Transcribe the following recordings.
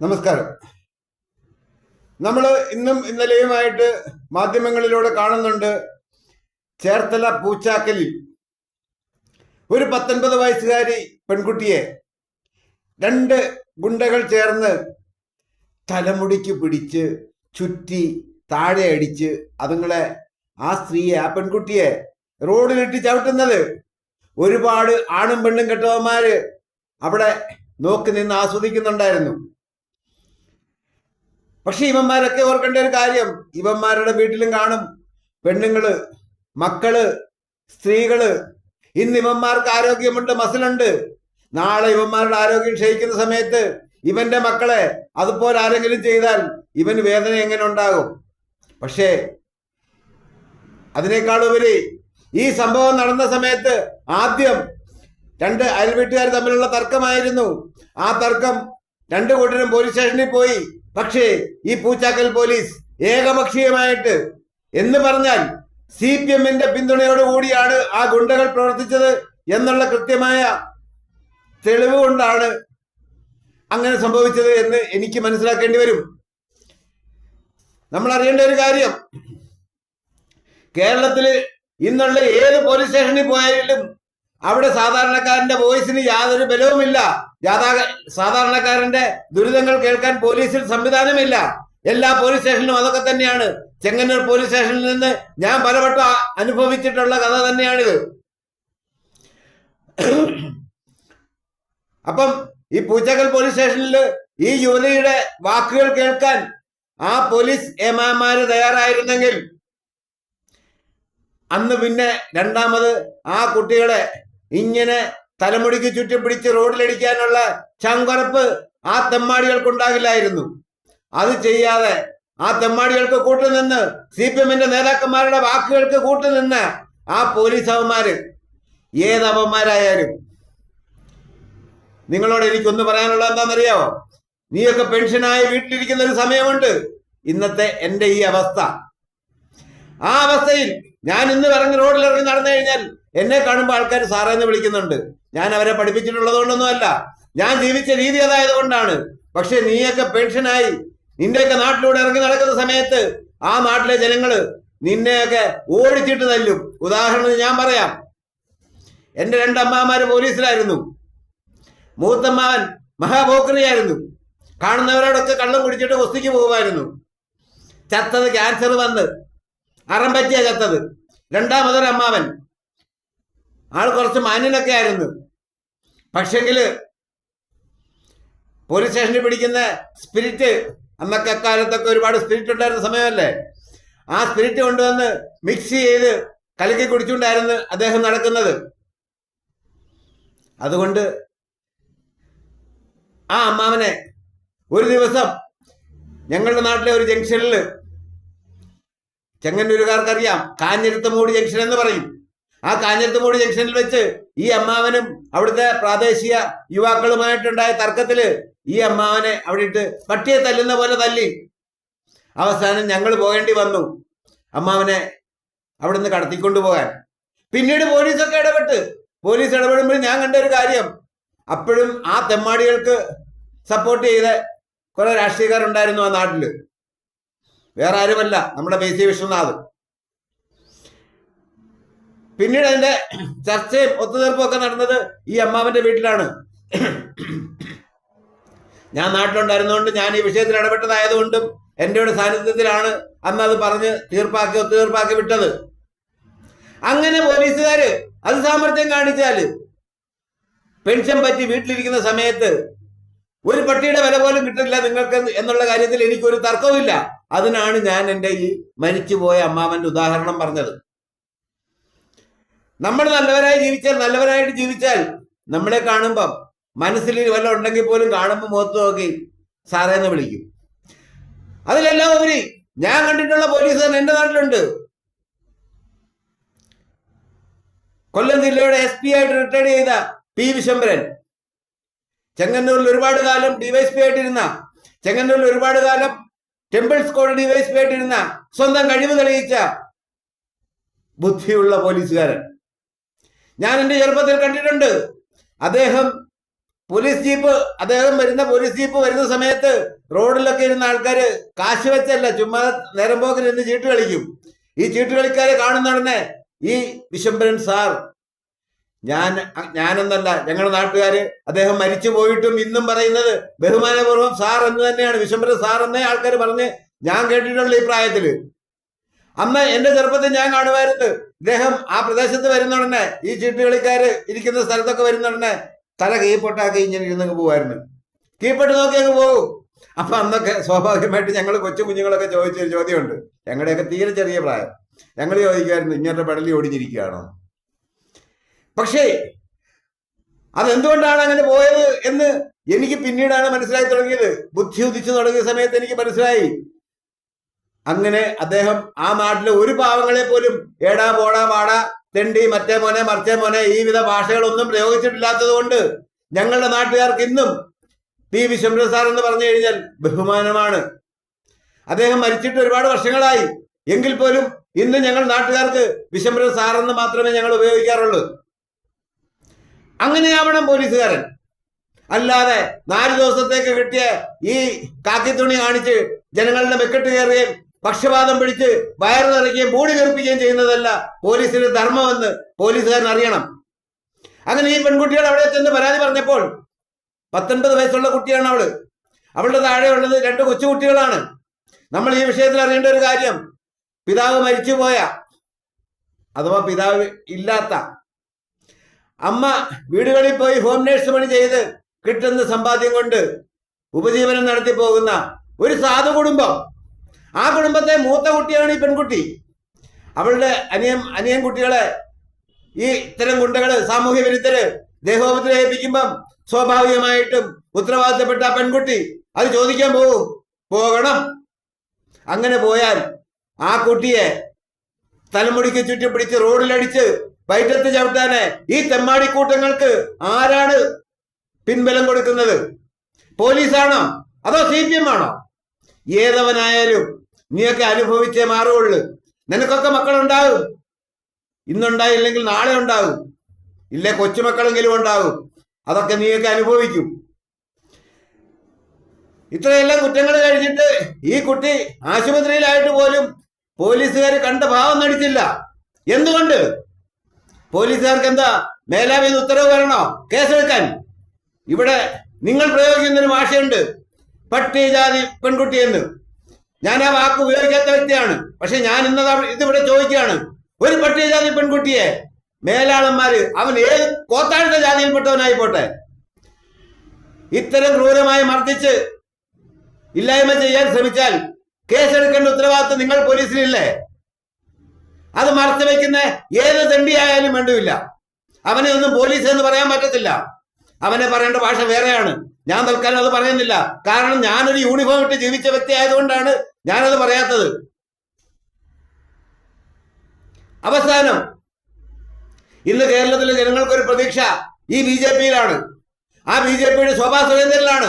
നമസ്കാരം. നമ്മൾ ഇന്നും ഇന്നലെയുമായിട്ട് മാധ്യമങ്ങളിലൂടെ കാണുന്നുണ്ട് ചേർത്തല പൂച്ചാക്കലിൽ. ഒരു പത്തൊൻപത് വയസ്സുകാരി പെൺകുട്ടിയെ രണ്ട് ഗുണ്ടകൾ ചേർന്ന് തലമുടിക്ക് പിടിച്ച് ചുറ്റി താഴെ അടിച്ച് അതുങ്ങളെ ആ സ്ത്രീയെ ആ പെൺകുട്ടിയെ റോഡിലിട്ട് ചവിട്ടുന്നത്. ഒരുപാട് ആണും പെണ്ണും കെട്ടവന്മാര് അവിടെ നോക്കി നിന്ന് ആസ്വദിക്കുന്നുണ്ടായിരുന്നു. പക്ഷെ ഇവന്മാരൊക്കെ ഓർക്കേണ്ട ഒരു കാര്യം. ഇവന്മാരുടെ വീട്ടിലും കാണും. പെണ്ണുങ്ങൾ മക്കൾ സ്ത്രീകൾ. ഇന്ന് ഇവന്മാർക്ക് ആരോഗ്യമുണ്ട് മസിലുണ്ട്. നാളെ ഇവന്മാരുടെ ആരോഗ്യം ക്ഷയിക്കുന്ന സമയത്ത് ഇവന്റെ മക്കളെ അതുപോലെ ആരെങ്കിലും ചെയ്താൽ ഇവന് വേദന എങ്ങനെ ഉണ്ടാകും? പക്ഷേ അതിനേക്കാളുപരി ഈ സംഭവം നടന്ന സമയത്ത് ആദ്യം രണ്ട് അയൽവീട്ടുകാർ തമ്മിലുള്ള തർക്കമായിരുന്നു. ആ തർക്കം രണ്ടു കൂട്ടരും പോലീസ് സ്റ്റേഷനിൽ പോയി. പക്ഷേ ഈ പൂച്ചാക്കൽ പോലീസ് ഏകപക്ഷീയമായിട്ട് എന്ന് പറഞ്ഞാൽ സി പി എമ്മിന്റെ പിന്തുണയോടുകൂടിയാണ് ആ ഗുണ്ടകൾ പ്രവർത്തിച്ചത് എന്നുള്ള കൃത്യമായ തെളിവ് കൊണ്ടാണ് അങ്ങനെ സംഭവിച്ചത് എന്ന് എനിക്ക് മനസ്സിലാക്കേണ്ടി വരും. നമ്മൾ അറിയേണ്ട ഒരു കാര്യം കേരളത്തിൽ ഇന്നുള്ള ഏത് പോലീസ് സ്റ്റേഷനിൽ പോയാലും അവിടെ സാധാരണക്കാരന്റെ വോയിസിന് യാതൊരു ബലവുമില്ല. യാഥാ സാധാരണക്കാരന്റെ ദുരിതങ്ങൾ കേൾക്കാൻ പോലീസിൽ സംവിധാനമില്ല. എല്ലാ പോലീസ് സ്റ്റേഷനിലും അതൊക്കെ തന്നെയാണ്. ചെങ്ങന്നൂർ പോലീസ് സ്റ്റേഷനിൽ നിന്ന് ഞാൻ പലവട്ടം അനുഭവിച്ചിട്ടുള്ള കഥ തന്നെയാണിത്. അപ്പം ഈ പൂച്ചക്കൽ പോലീസ് സ്റ്റേഷനിൽ ഈ യുവതിയുടെ വാക്കുകൾ കേൾക്കാൻ ആ പോലീസ് ഏമാമാര് തയ്യാറായിരുന്നെങ്കിൽ അന്ന് പിന്നെ രണ്ടാമത് ആ കുട്ടികളെ ഇങ്ങനെ തലമുടിക്ക് ചുറ്റും പിടിച്ച് റോഡിലടിക്കാനുള്ള ചങ്കുറപ്പ് ആ തെമ്മാടികൾക്കുണ്ടാകില്ലായിരുന്നു. അത് ചെയ്യാതെ ആ തെമ്മാടികൾക്ക് കൂട്ടുനിന്ന് സി പി എമ്മിന്റെ നേതാക്കന്മാരുടെ വാക്കുകൾക്ക് കൂട്ടുനിന്ന് ആ പോലീസ് അവന്മാര് ഏത് അവന്മാരായാലും. നിങ്ങളോട് എനിക്കൊന്ന് പറയാനുള്ള എന്താണെന്നറിയാവോ നീയൊക്കെ പെൻഷനായി വീട്ടിലിരിക്കുന്ന ഒരു സമയമുണ്ട്. ഇന്നത്തെ എന്റെ ഈ അവസ്ഥ. ആ അവസ്ഥയിൽ ഞാൻ ഇന്ന് ഇറങ്ങി റോഡിൽ ഇറങ്ങി നടന്നു കഴിഞ്ഞാൽ എന്നെ കാണുമ്പോൾ ആൾക്കാർ സാറേ എന്ന് വിളിക്കുന്നുണ്ട്. ഞാൻ അവരെ പഠിപ്പിച്ചിട്ടുള്ളത് കൊണ്ടൊന്നുമല്ല ഞാൻ ജീവിച്ച രീതി അതായത് കൊണ്ടാണ് പക്ഷെ നീയൊക്കെ പെൻഷനായി. നിന്റെയൊക്കെ നാട്ടിലൂടെ ഇറങ്ങി നടക്കുന്ന സമയത്ത് ആ നാട്ടിലെ ജനങ്ങൾ നിന്നെയൊക്കെ ഓടിച്ചിട്ട് തല്ലും. ഉദാഹരണത്തിന് ഞാൻ പറയാം. എന്റെ രണ്ടമ്മാമാര് പോലീസിലായിരുന്നു. മൂത്തമ്മാവൻ മഹാഭോക്രിയായിരുന്നു കാണുന്നവരോടൊക്കെ കള്ളം കുടിച്ചിട്ട് ഒസ്തിക്ക് പോകുമായിരുന്നു. ചത്തത് ക്യാൻസർ വന്ന്. അറം പറ്റിയ ചത്തത്. രണ്ടാമതൊരു അമ്മാവൻ ആൾ കുറച്ച് മാന്യനൊക്കെ ആയിരുന്നു. പക്ഷെങ്കിൽ പോലീസ് സ്റ്റേഷനിൽ പിടിക്കുന്ന സ്പിരിറ്റ് അന്നൊക്കെ കാലത്തൊക്കെ ഒരുപാട് സ്പിരിറ്റ് ഉണ്ടായിരുന്ന സമയമല്ലേ? ആ സ്പിരിറ്റ് കൊണ്ടുവന്ന് മിക്സ് ചെയ്ത് കലക്കി കുടിച്ചുകൊണ്ടായിരുന്നു അദ്ദേഹം നടക്കുന്നത്. അതുകൊണ്ട് ആ അമ്മാവനെ ഒരു ദിവസം ഞങ്ങളുടെ നാട്ടിലെ ഒരു ജംഗ്ഷനിൽ ചെങ്ങന്നൂരുകാർക്കറിയാം കാഞ്ഞിരത്തമൂട് ജംഗ്ഷൻ എന്ന് പറയും. ആ കാഞ്ഞിരത്തുമൂടി ജംഗ്ഷനിൽ വെച്ച് ഈ അമ്മാവനും അവിടുത്തെ പ്രാദേശിക യുവാക്കളുമായിട്ടുണ്ടായ തർക്കത്തിൽ ഈ അമ്മാവനെ അവിടെ ഇട്ട് പട്ടിയെ തല്ലുന്ന പോലെ തല്ലി. അവസാനം ഞങ്ങൾ പോകേണ്ടി വന്നു അമ്മാവനെ അവിടുന്ന് കടത്തിക്കൊണ്ടു പോകാൻ. പിന്നീട് പോലീസൊക്കെ ഇടപെട്ട്. പോലീസ് ഇടപെടുമ്പോൾ ഞാൻ കണ്ട ഒരു കാര്യം. അപ്പോഴും ആ തെമ്മാടികൾക്ക് സപ്പോർട്ട് ചെയ്ത കുറെ രാഷ്ട്രീയക്കാരുണ്ടായിരുന്നു ആ നാട്ടിൽ. വേറെ ആരുമല്ല. നമ്മുടെ ബി സി വിശ്വനാഥ്. പിന്നീട് അതിന്റെ ചർച്ചയും ഒത്തുതീർപ്പും ഒക്കെ നടന്നത് ഈ അമ്മാവന്റെ വീട്ടിലാണ്. ഞാൻ നാട്ടിലുണ്ടായിരുന്നുകൊണ്ട് ഞാൻ ഈ വിഷയത്തിൽ ഇടപെട്ടതായതുകൊണ്ടും എന്റെ ഒരു സാന്നിധ്യത്തിലാണ് അന്ന് അത് പറഞ്ഞ് തീർപ്പാക്കി ഒത്തുതീർപ്പാക്കി വിട്ടത്. അങ്ങനെ പോലീസുകാര് അത് സാമർത്ഥ്യം കാണിച്ചാൽ പെൻഷൻ പറ്റി വീട്ടിലിരിക്കുന്ന സമയത്ത് ഒരു പട്ടിയുടെ വില പോലും കിട്ടില്ല നിങ്ങൾക്ക് എന്നുള്ള കാര്യത്തിൽ എനിക്കൊരു തർക്കവുമില്ല. അതിനാണ് ഞാൻ എന്റെ ഈ മരിച്ചുപോയ അമ്മാവന്റെ ഉദാഹരണം പറഞ്ഞത്. നമ്മൾ നല്ലവരായി ജീവിച്ചാൽ നല്ലവരായിട്ട് ജീവിച്ചാൽ നമ്മളെ കാണുമ്പം മനസ്സിൽ വല്ല ഉണ്ടെങ്കിൽ പോലും കാണുമ്പോൾ മുഖത്ത് നോക്കി സാറേ എന്ന് വിളിക്കും. അതിലെല്ലാം ഉപരി ഞാൻ കണ്ടിട്ടുള്ള പോലീസ് തന്നെ എന്റെ നാട്ടിലുണ്ട്. കൊല്ലം ജില്ലയുടെ എസ് പി ആയിട്ട് റിട്ടയർഡ് ചെയ്ത പി വിശംബരൻ. ചെങ്ങന്നൂരിൽ ഒരുപാട് കാലം ഡിവൈഎസ്പി ആയിട്ടിരുന്ന ചെങ്ങന്നൂരിൽ ഒരുപാട് കാലം ടെമ്പിൾ സ്കോഡ് ഡിവൈഎസ്പി ആയിട്ടിരുന്ന സ്വന്തം കഴിവ് തെളിയിച്ച ബുദ്ധിയുള്ള പോലീസുകാരൻ. ഞാൻ എന്റെ ചെറുപ്പത്തിൽ കണ്ടിട്ടുണ്ട്. അദ്ദേഹം പോലീസ് ജീപ്പ് അദ്ദേഹം വരുന്ന പോലീസ് ജീപ്പ് വരുന്ന സമയത്ത് റോഡിലൊക്കെ ഇരുന്ന ആൾക്കാര് കാശ് വെച്ചല്ല ചുമ്മാ നേരം പോക്കിന് ഇരുന്ന് ചീട്ട് കളിക്കും. ഈ ചീട്ട് കളിക്കാരെ കാണുന്ന ഉടനെ ഈ വിശംബരൻ സാർ ഞാൻ ഞാനെന്നല്ല ഞങ്ങളുടെ നാട്ടുകാര് അദ്ദേഹം മരിച്ചു പോയിട്ടും ഇന്നും പറയുന്നത് ബഹുമാനപൂർവം സാർ എന്ന് തന്നെയാണ്. വിശംബരൻ സാർ എന്നേ ആൾക്കാർ പറഞ്ഞ് ഞാൻ കേട്ടിട്ടുള്ള ഈ പ്രായത്തിൽ. അന്ന് എന്റെ ചെറുപ്പത്തിൽ ഞാൻ കാണുമായിരുന്നു. ഇദ്ദേഹം ആ പ്രദേശത്ത് വരുന്ന ഉടനെ ഈ ചീട്ടുകളിക്കാര് ഇരിക്കുന്ന സ്ഥലത്തൊക്കെ വരുന്ന ഉടനെ തല കീപ്പൊട്ടാക്കി ഇങ്ങനെ ഇരുന്നങ്ങ് പോവായിരുന്നു. കീപ്പൊട്ട് നോക്കി അങ്ങ് പോകും അപ്പൊ അന്നൊക്കെ സ്വാഭാവികമായിട്ട് ഞങ്ങൾ കൊച്ചു കുഞ്ഞുങ്ങളൊക്കെ ചോദിച്ചൊരു ചോദ്യമുണ്ട്. ഞങ്ങളുടെയൊക്കെ തീരെ ചെറിയ പ്രായം. ഞങ്ങൾ ചോദിക്കുമായിരുന്നു ഇങ്ങനത്തെ പടലി ഓടിഞ്ഞിരിക്കുകയാണോ പക്ഷേ അതെന്തുകൊണ്ടാണ് അങ്ങനെ പോയത് എന്ന് എനിക്ക് പിന്നീടാണ് മനസ്സിലായി തുടങ്ങിയത്. ബുദ്ധി ഉദിച്ചു തുടങ്ങിയ സമയത്ത് എനിക്ക് മനസ്സിലായി. അങ്ങനെ അദ്ദേഹം ആ നാട്ടിലെ ഒരു പാവങ്ങളെ പോലും ഏടാ പോടാ വാടാ തെണ്ടി മറ്റേ മോനെ മറിച്ചേ മോനെ ഈ വിധ ഭാഷകളൊന്നും പ്രയോഗിച്ചിട്ടില്ലാത്തത് കൊണ്ട് ഞങ്ങളുടെ നാട്ടുകാർക്ക് ഇന്നും പി വിശ്വംഭര സാർ എന്ന് പറഞ്ഞു കഴിഞ്ഞാൽ ബഹുമാനമാണ്. അദ്ദേഹം മരിച്ചിട്ട് ഒരുപാട് വർഷങ്ങളായി. എങ്കിൽ പോലും ഇന്ന് ഞങ്ങൾ നാട്ടുകാർക്ക് വിശ്വംഭര സാർ എന്ന് മാത്രമേ ഞങ്ങൾ ഉപയോഗിക്കാറുള്ളൂ. അങ്ങനെയാവണം പോലീസുകാരൻ. അല്ലാതെ നാല് ദിവസത്തേക്ക് കിട്ടിയ ഈ കാക്കി തുണി കാണിച്ച് ജനങ്ങളുടെ മെക്കെട്ട് കയറുകയും പക്ഷപാതം പിടിച്ച് വയറ് നിറയ്ക്കുകയും കീർപ്പിക്കുകയും ചെയ്യുന്നതല്ല പോലീസിന്റെ ധർമ്മമെന്ന് പോലീസുകാരൻ അറിയണം. അങ്ങനെ ഈ പെൺകുട്ടികൾ അവിടെ ചെന്ന് പരാതി പറഞ്ഞപ്പോൾ പത്തൊൻപത് വയസ്സുള്ള കുട്ടിയാണ് അവൾ. അവളുടെ താഴെ ഉള്ളത് രണ്ട് കൊച്ചുകുട്ടികളാണ് നമ്മൾ ഈ വിഷയത്തിൽ അറിയേണ്ട ഒരു കാര്യം പിതാവ് മരിച്ചുപോയ അഥവാ പിതാവ് ഇല്ലാത്ത അമ്മ വീടുകളിൽ പോയി ഹോം നേഴ്സ് പണി ചെയ്ത് കിട്ടുന്ന സമ്പാദ്യം കൊണ്ട് ഉപജീവനം നടത്തി പോകുന്ന ഒരു സാധു കുടുംബം ആ കുടുംബത്തെ മൂത്ത കുട്ടിയാണ് ഈ പെൺകുട്ടി. അവളുടെ അനിയൻ അനിയൻ കുട്ടികളെ ഈ ഇത്തരം ഗുണ്ടകൾ സാമൂഹ്യ വിരുദ്ധര് ദേഹോപത്തിൽ ഏൽപ്പിക്കുമ്പം സ്വാഭാവികമായിട്ടും ഉത്തരവാദിത്തപ്പെട്ട ആ പെൺകുട്ടി അത് ചോദിക്കാൻ പോകും പോകണം. അങ്ങനെ പോയാൽ ആ കുട്ടിയെ തലമുടിക്ക് ചുറ്റി പിടിച്ച് റോഡിലടിച്ച് വയറ്റത്ത് ചവിട്ടാന് ഈ തെമ്മാടിക്കൂട്ടങ്ങൾക്ക് ആരാണ് പിൻബലം കൊടുക്കുന്നത്? പോലീസാണോ? അതോ സി പി എം ആണോ? ഏതവനായാലും നീയൊക്കെ അനുഭവിച്ചേ മാറുകയുള്ളു. നിനക്കൊക്കെ മക്കളുണ്ടാകും. ഇന്നുണ്ടായില്ലെങ്കിൽ നാളെ ഉണ്ടാകും. ഇല്ലേ കൊച്ചുമക്കളെങ്കിലും ഉണ്ടാവും അതൊക്കെ നീയൊക്കെ അനുഭവിക്കും. ഇത്രയെല്ലാം കുറ്റങ്ങൾ കഴിഞ്ഞിട്ട് ഈ കുട്ടി ആശുപത്രിയിലായിട്ട് പോലും പോലീസുകാർ കണ്ട ഭാവം നടിച്ചില്ല. എന്തുകൊണ്ട്? പോലീസുകാർക്ക് എന്താ മേലാവിന്ന് ഉത്തരവ് വരണോ? കേസെടുക്കാൻ. ഇവിടെ നിങ്ങൾ പ്രയോഗിക്കുന്നൊരു ഭാഷയുണ്ട് പട്ടികജാതി പെൺകുട്ടി എന്ന് ഞാൻ ആ വാക്ക് ഉപയോഗിക്കാത്ത വ്യക്തിയാണ്. പക്ഷെ ഞാൻ ഇന്നത് ഇതിവിടെ ചോദിക്കുകയാണ്. ഒരു പട്ടികജാതി പെൺകുട്ടിയെ മേലാളന്മാര് അവൻ ഏത് കോത്താഴ്ത്ത ജാതിയിൽപ്പെട്ടവനായിപ്പോട്ടെ ഇത്തരം ക്രൂരമായി മർദ്ദിച്ച് ഇല്ലായ്മ ചെയ്യാൻ ശ്രമിച്ചാൽ കേസെടുക്കേണ്ട ഉത്തരവാദിത്വം നിങ്ങൾ പോലീസിലില്ലേ? അത് മറച്ചു വെക്കുന്ന ഏത് തെണ്ടിയായാലും വേണ്ടുമില്ല. അവനെ ഒന്നും പോലീസ് എന്ന് പറയാൻ പറ്റത്തില്ല. അവനെ പറയേണ്ട ഭാഷ വേറെയാണ്. ഞാൻ തൽക്കാലം അത് പറയുന്നില്ല. കാരണം ഞാനൊരു യൂണിഫോം ഇട്ട് ജീവിച്ച വ്യക്തി ആയതുകൊണ്ടാണ് ഞാനത് പറയാത്തത്. അവസാനം ഇന്ന് കേരളത്തിലെ ജനങ്ങൾക്കൊരു പ്രതീക്ഷ ഈ ബി ജെ പിയിലാണ്. ആ ബി ജെ പിയുടെ ശോഭാ സുരേന്ദ്രനിലാണ്.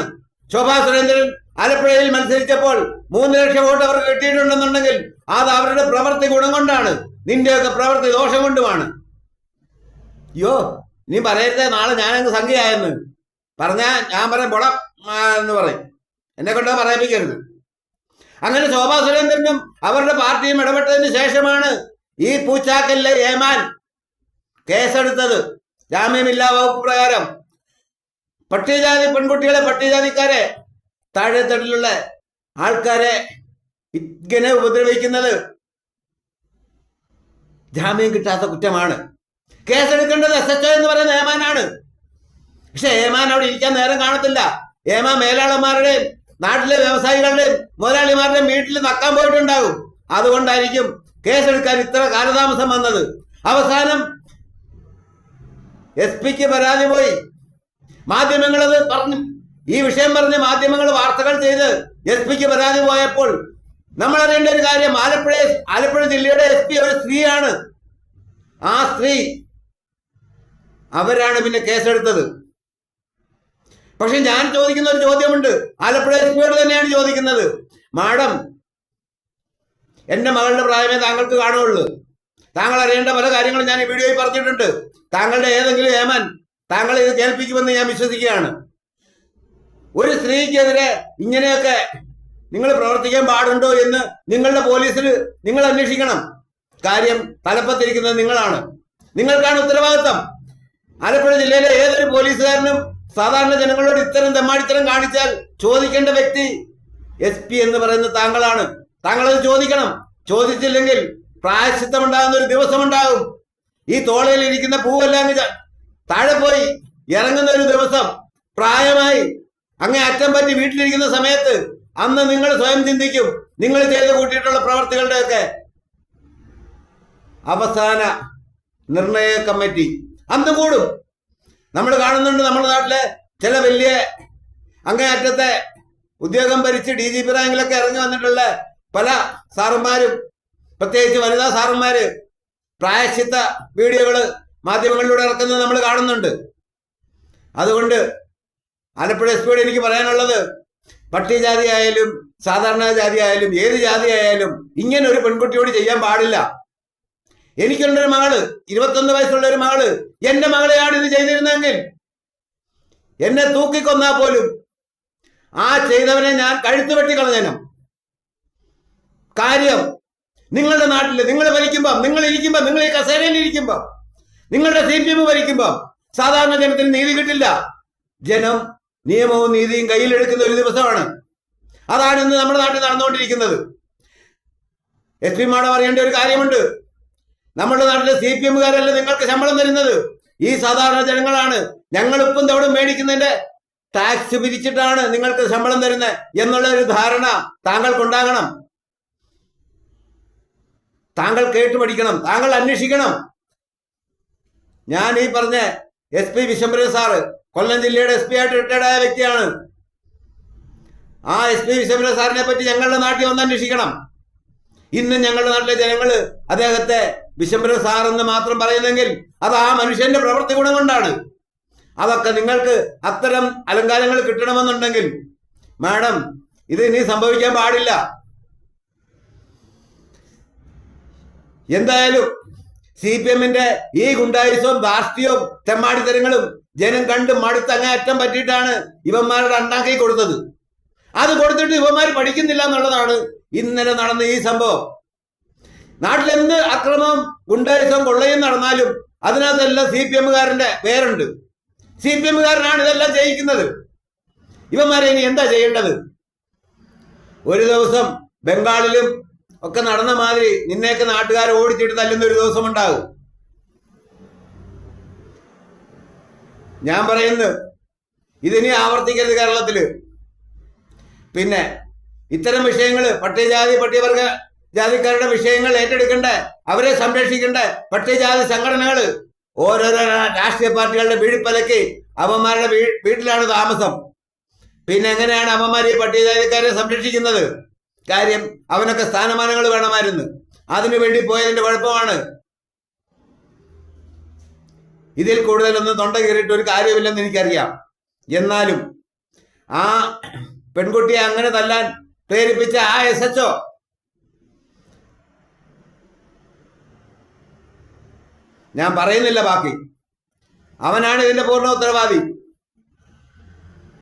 ശോഭാ സുരേന്ദ്രൻ ആലപ്പുഴയിൽ മത്സരിച്ചപ്പോൾ മൂന്ന് ലക്ഷം വോട്ട് അവർക്ക് കിട്ടിയിട്ടുണ്ടെന്നുണ്ടെങ്കിൽ അത് അവരുടെ പ്രവൃത്തി ഗുണം കൊണ്ടാണ്. നിന്റെയൊക്കെ പ്രവൃത്തി ദോഷം കൊണ്ടുമാണ്. അയ്യോ നീ പറയരുത് നാളെ ഞാനങ്ങ് സംഖ്യയായെന്ന്. പറഞ്ഞാ ഞാൻ പറയും പൊട എന്ന് പറയും. എന്നെ കൊണ്ട് പറയിപ്പിക്കരുത്. അങ്ങനെ ശോഭാ സുരേന്ദ്രനും അവരുടെ പാർട്ടിയും ഇടപെട്ടതിന് ശേഷമാണ് ഈ പൂച്ചാക്കലിലെ ഏമാൻ കേസെടുത്തത്. ജാമ്യമില്ലാ വകുപ്പ് പ്രകാരം. പട്ടികജാതി പെൺകുട്ടികളെ പട്ടികജാതിക്കാരെ താഴെത്തട്ടിലുള്ള ആൾക്കാരെ ഇങ്ങനെ ഉപദ്രവിക്കുന്നത് ജാമ്യം കിട്ടാത്ത കുറ്റമാണ്. കേസെടുക്കേണ്ടത് എസ് എച്ച് എന്ന് പറയുന്ന ഏമാനാണ്. പക്ഷെ ഏമാൻ അവിടെ ഇരിക്കാൻ നേരം കാണത്തില്ല. ഏമാ മേലാളന്മാരുടെയും നാട്ടിലെ വ്യവസായികളുടെയും മുതലാളിമാരുടെയും വീട്ടിൽ നക്കാൻ പോയിട്ടുണ്ടാകും. അതുകൊണ്ടായിരിക്കും കേസെടുക്കാൻ ഇത്ര കാലതാമസം വന്നത്. അവസാനം എസ് പിക്ക് പരാതി പോയി. മാധ്യമങ്ങൾ അത് പറഞ്ഞു. ഈ വിഷയം പറഞ്ഞ് മാധ്യമങ്ങൾ വാർത്തകൾ ചെയ്ത് എസ് പിക്ക് പരാതി പോയപ്പോൾ നമ്മൾ അറിയേണ്ട ഒരു കാര്യം ആലപ്പുഴ ആലപ്പുഴ ജില്ലയുടെ എസ് പി ഒരു സ്ത്രീയാണ്. ആ സ്ത്രീ അവരാണ് പിന്നെ കേസെടുത്തത്. പക്ഷെ ഞാൻ ചോദിക്കുന്ന ഒരു ചോദ്യമുണ്ട്. ആലപ്പുഴ എസ് പിയോട് തന്നെയാണ് ചോദിക്കുന്നത്. മാഡം എന്റെ മകളുടെ പ്രായമേ താങ്കൾക്ക് കാണുള്ളൂ താങ്കൾ അറിയേണ്ട പല കാര്യങ്ങളും ഞാൻ ഈ വീഡിയോയിൽ പറഞ്ഞിട്ടുണ്ട്. താങ്കളുടെ ഏതെങ്കിലും ഏമൻ താങ്കൾ ഇത് കേൾപ്പിക്കുമെന്ന് ഞാൻ വിശ്വസിക്കുകയാണ്. ഒരു സ്ത്രീക്കെതിരെ ഇങ്ങനെയൊക്കെ നിങ്ങൾ പ്രവർത്തിക്കാൻ പാടുണ്ടോ എന്ന് നിങ്ങളുടെ പോലീസിൽ നിങ്ങൾ അന്വേഷിക്കണം. കാര്യം തലപ്പത്തിരിക്കുന്നത് നിങ്ങളാണ്. നിങ്ങൾക്കാണ് ഉത്തരവാദിത്തം. ആലപ്പുഴ ജില്ലയിലെ ഏതൊരു പോലീസുകാരനും സാധാരണ ജനങ്ങളോട് ഇത്തരം തെമ്മാടിത്തരം കാണിച്ചാൽ ചോദിക്കേണ്ട വ്യക്തി എസ് പി എന്ന് പറയുന്ന താങ്കളാണ്. താങ്കൾ അത് ചോദിക്കണം. ചോദിച്ചില്ലെങ്കിൽ പ്രായശിത്തമുണ്ടാകുന്ന ഒരു ദിവസമുണ്ടാകും. ഈ തോളയിൽ ഇരിക്കുന്ന പൂവെല്ലാം താഴെ പോയി ഇറങ്ങുന്ന ഒരു ദിവസം പ്രായമായി അങ്ങേ അറ്റം പറ്റി വീട്ടിലിരിക്കുന്ന സമയത്ത് അന്ന് നിങ്ങൾ സ്വയം ചിന്തിക്കും. നിങ്ങൾ ചെയ്ത് കൂട്ടിയിട്ടുള്ള പ്രവർത്തികളുടെയൊക്കെ അവസാന നിർണയ കമ്മിറ്റി അന്ന് കൂടും. നമ്മൾ കാണുന്നുണ്ട് നമ്മുടെ നാട്ടിലെ ചില വലിയ അങ്ങേയറ്റത്തെ ഉദ്യോഗം ഭരിച്ച് ഡി ജി പി റാങ്കിലൊക്കെ ഇറങ്ങി വന്നിട്ടുള്ള പല സാറന്മാരും പ്രത്യേകിച്ച് വനിതാ സാറന്മാര് പ്രായശ്ചിത്ത വീഡിയോകൾ മാധ്യമങ്ങളിലൂടെ ഇറക്കുന്നത് നമ്മൾ കാണുന്നുണ്ട്. അതുകൊണ്ട് ആലപ്പുഴ എസ് പിയോട് എനിക്ക് പറയാനുള്ളത് പട്ടികജാതി ആയാലും സാധാരണ ജാതി ആയാലും ഏത് ജാതി ആയാലും ഇങ്ങനെ ഒരു പെൺകുട്ടിയോട് ചെയ്യാൻ പാടില്ല. എനിക്കുണ്ടൊരു മകൾ. ഇരുപത്തൊന്ന് വയസ്സുള്ള ഒരു മകൾ. എന്റെ മകളെയാണ് ഇത് ചെയ്തിരുന്നെങ്കിൽ എന്നെ തൂക്കിക്കൊന്നാ പോലും ആ ചെയ്തവനെ ഞാൻ കഴുത്തു വെട്ടി കളഞ്ഞേനും കാര്യം നിങ്ങളുടെ നാട്ടിൽ നിങ്ങൾ ഭരിക്കുമ്പോ നിങ്ങൾ ഇരിക്കുമ്പോ നിങ്ങൾ ഈ കസേരയിൽ ഇരിക്കുമ്പോ നിങ്ങളുടെ സി പി എം ഭരിക്കുമ്പോ സാധാരണ ജനത്തിന് നീതി കിട്ടില്ല. ജനം നിയമവും നീതിയും കയ്യിലെടുക്കുന്ന ഒരു ദിവസമാണ്. അതാണ് ഇന്ന് നമ്മുടെ നാട്ടിൽ നടന്നുകൊണ്ടിരിക്കുന്നത്. എസ് പി മാഡം അറിയേണ്ട ഒരു കാര്യമുണ്ട്. നമ്മുടെ നാട്ടിലെ സി പി എമ്മുകാരല്ല നിങ്ങൾക്ക് ശമ്പളം തരുന്നത്? ഈ സാധാരണ ജനങ്ങളാണ്. ഞങ്ങളിപ്പം തവിടെ മേടിക്കുന്നതിന്റെ ടാക്സ് പിരിച്ചിട്ടാണ് നിങ്ങൾക്ക് ശമ്പളം തരുന്നത് എന്നുള്ള ഒരു ധാരണ താങ്കൾക്കുണ്ടാകണം. താങ്കൾ കേട്ട് പഠിക്കണം. താങ്കൾ അന്വേഷിക്കണം. ഞാൻ ഈ പറഞ്ഞ S P Vishwambara sir Kollam ജില്ലയുടെ എസ് പി ആയിട്ട് റിട്ടയർഡായ വ്യക്തിയാണ്. ആ എസ് പി വിശ്വംബര സാറിനെ പറ്റി ഞങ്ങളുടെ നാട്ടിൽ ഒന്ന് അന്വേഷിക്കണം. ഇന്ന് ഞങ്ങളുടെ നാട്ടിലെ ജനങ്ങൾ അദ്ദേഹത്തെ വിശംബരൻ സാർ എന്ന് മാത്രം പറയുന്നെങ്കിൽ അത് ആ മനുഷ്യന്റെ പ്രവൃത്തി ഗുണം കൊണ്ടാണ് അതൊക്കെ നിങ്ങൾക്ക് അത്തരം അലങ്കാരങ്ങൾ കിട്ടണമെന്നുണ്ടെങ്കിൽ മാഡം ഇത് ഇനി സംഭവിക്കാൻ പാടില്ല. എന്തായാലും സി പി എമ്മിന്റെ ഈ ഗുണ്ടായുസവും ധാർഷ്ട്യവും തെമ്മാടിത്തരങ്ങളും ജനം കണ്ട് മടുത്ത് അങ്ങേ അറ്റം പറ്റിയിട്ടാണ് ഇവന്മാരുടെ അണ്ണാക്കി കൊടുത്തത്. അത് കൊടുത്തിട്ട് ഇവന്മാർ പഠിക്കുന്നില്ല എന്നുള്ളതാണ് ഇന്നലെ നടന്ന ഈ സംഭവം. നാട്ടിലെന്ത് അക്രമം ഗുണ്ടായുസം കൊള്ളയും നടന്നാലും അതിനകത്തെല്ലാം സി പി എമ്മുകാരന്റെ പേരുണ്ട്. സി പി എമ്മുകാരനാണ് ഇതെല്ലാം ചെയ്യിക്കുന്നത്. ഇവന്മാരെ ഇനി എന്താ ചെയ്യേണ്ടത്? ഒരു ദിവസം ബംഗാളിലും ഒക്കെ നടന്ന മാതിരി നിന്നെയൊക്കെ നാട്ടുകാരെ ഓടിച്ചിട്ട് തല്ലുന്ന ഒരു ദിവസം ഉണ്ടാകും. ഞാൻ പറയുന്നു ഇതിനി ആവർത്തിക്കരുത് കേരളത്തിൽ. പിന്നെ ഇത്തരം വിഷയങ്ങൾ പട്ടികജാതി പട്ടികവർഗ ജാതിക്കാരുടെ വിഷയങ്ങൾ ഏറ്റെടുക്കണ്ടേ? അവരെ സംരക്ഷിക്കണ്ടേ? പട്ടികജാതി സംഘടനകൾ ഓരോരോ രാഷ്ട്രീയ പാർട്ടികളുടെ വീഴിപ്പലക്കി അവന്മാരുടെ വീ- വീട്ടിലാണ് താമസം. പിന്നെ എങ്ങനെയാണ് അവന്മാർ ഈ പട്ടികജാതിക്കാരെ സംരക്ഷിക്കുന്നത്? കാര്യം അവനൊക്കെ സ്ഥാനമാനങ്ങൾ വേണമായിരുന്നു. അതിനു വേണ്ടി പോയതിന്റെ കുഴപ്പമാണ്. ഇതിൽ കൂടുതലൊന്നും തൊണ്ട കയറിയിട്ട് ഒരു കാര്യമില്ലെന്ന് എനിക്കറിയാം. എന്നാലും ആ പെൺകുട്ടിയെ അങ്ങനെ തല്ലാൻ പ്രേരിപ്പിച്ച ആ എസ് എച്ച് ഞാൻ പറയുന്നില്ല ബാക്കി. അവനാണ് ഇതിന്റെ പൂർണ ഉത്തരവാദി.